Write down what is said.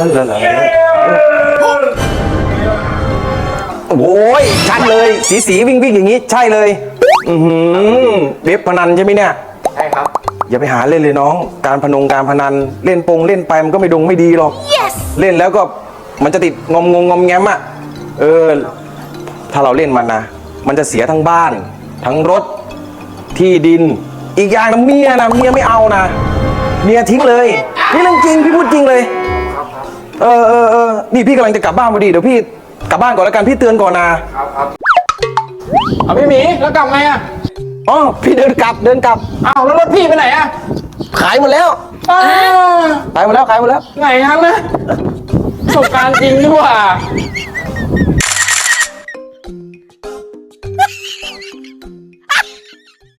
นั่นเหรอเหรอโอ้ยชัดเลย สีสีวิ่งวิ่งอย่างนี้ ใช่เลย อือหือเว็บพนันใช่ไหมเนี่ย ใช่ครับ อย่าไปหาเล่นเลยน้อง การพนงการพนันเล่นปงเล่นไปมันก็ไม่ดงไม่ดีหรอกเล่นแล้วก็มันจะติดงอมงงงอมแงมอะ เออ ถ้าเราเล่นมันนะ มันจะเสียทั้งบ้าน ทั้งรถ ที่ดิน อีกอย่างนะเมียนะเมียไม่เอานะ เมียทิ้งเลย นี่เรื่องจริงพี่พูดจริงเลย เออเออเออนี่พี่กำลังจะกลับบ้านพอดีเดี๋ยวพี่กลับบ้านก่อนแล้วกันพี่เตือนก่อนนะ เอาพี่หมีแล้วกลับไงอะอ๋อพี่เดินกลับเดินกลับ อ้าวแล้วรถพี่ไปไหนอะขายหมดแล้วอ้าวขายหมดแล้วขายหมดแล้ว ไหนฮันนะประสบการณ์จริงดีกว่า